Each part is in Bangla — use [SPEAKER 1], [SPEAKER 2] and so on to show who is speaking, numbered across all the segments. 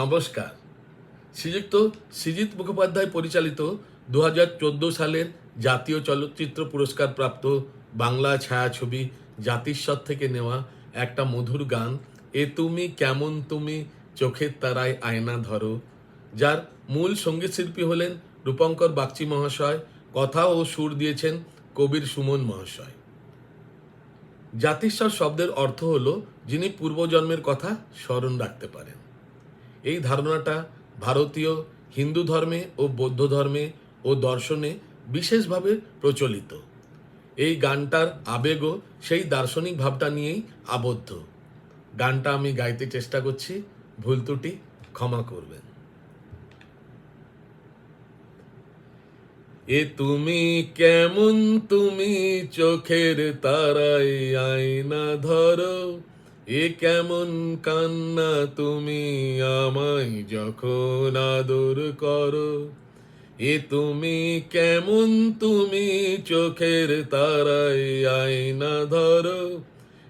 [SPEAKER 1] নমস্কার। শ্রীযুক্ত সৃজিত মুখোপাধ্যায় পরিচালিত দু হাজার চোদ্দ সালের জাতীয় চলচ্চিত্র পুরস্কার প্রাপ্ত বাংলা ছায়াছবি জাতিস্বর থেকে নেওয়া একটা মধুর গান, এ তুমি কেমন তুমি চোখের তারায় আয়না ধরো, যার মূল সংগীত শিল্পী হলেন রূপঙ্কর বাগচি মহাশয়, কথা ও সুর দিয়েছেন কবির সুমন মহাশয়। জাতিস্বর শব্দের অর্থ হল যিনি পূর্বজন্মের কথা স্মরণ রাখতে পারেন। এই ধারণাটা ভারতীয় হিন্দু ধর্মে ও বৌদ্ধ ধর্মে ও দর্শনে বিশেষভাবে প্রচলিত। এই গানটার আবেগও সেই দার্শনিক ভাবটা নিয়েই আবদ্ধ। গানটা আমি গাইতে চেষ্টা করছি, ভুল ত্রুটি ক্ষমা করবেন। এ তুমি কেমন, তুমি চোখের তারাই আয়না ধরো। এ কেমন কান্না তুমি আমায় যখন আদর করো? এ তুমি কেমন তুমি চোখের তারাই আয়না ধরো?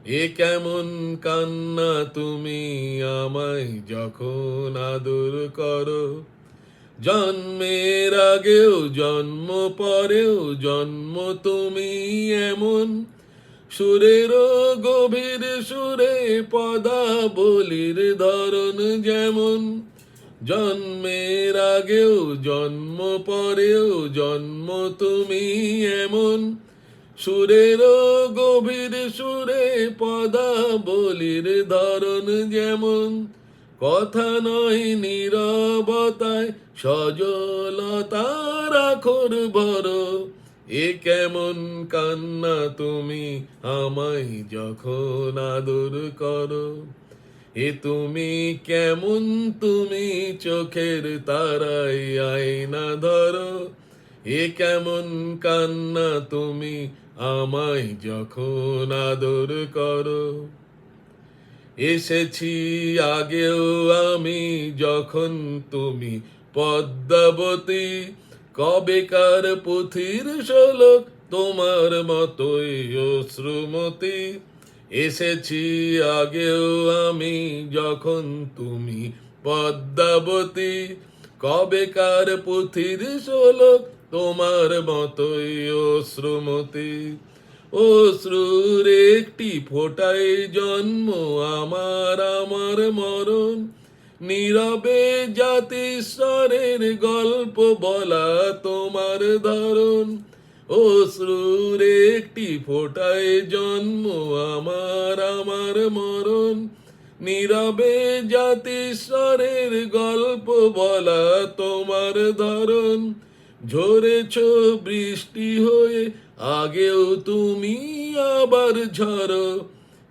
[SPEAKER 1] এ কেমন কান্না তুমি আমায় যখন আদর করো? জন্মের আগেও, জন্ম পরেও, জন্ম তুমি এমন সুরের গভীর সুরে পদা বলির ধরন যেমন। জন্মের আগেও জন্ম, পরেও জন্ম, তুমি এমন। সুরের গভীর সুরে পদা বলির ধরন যেমন। কথা নয় নীরবতায় সজলতার আখর ভর। এ কেমন কান্না তুমি আমায় যখন আদর করো? এ তুমি কেমন তুমি চোখের তারাই আয়না ধরো? এ কেমন কান্না তুমি আমায় যখন আদর করো? এসেছি আগেও আমি যখন তুমি পদ্মাবতী কবেকার পুথির শোলক তোমার মতোই অশ্রুমতি? এসেছি আগেও আমি যখন তুমি পদ্মাবতী। কবেকার পুথির শোলক তোমার মতোই অশ্রুমতি? অশ্রুর একটি ফোটায় জন্ম আমার আমার মরণ। নীরবে জাতিস্বরের গল্প বলা তোমার ধরন। অশ্রুর একটি ফোটায় জন্ম আমার আমার মরণ। নীরবে জাতিস্বরের গল্প বলা তোমার ধরন। ঝরেছ বৃষ্টি হয়ে, আগেও তুমি আবার ঝরো।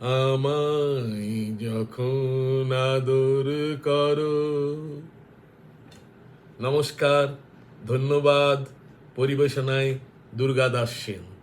[SPEAKER 1] আমায় যখন আদর করো। নমস্কার ধন্যবাদ পরিবেশনায় দুর্গা দাস সেন।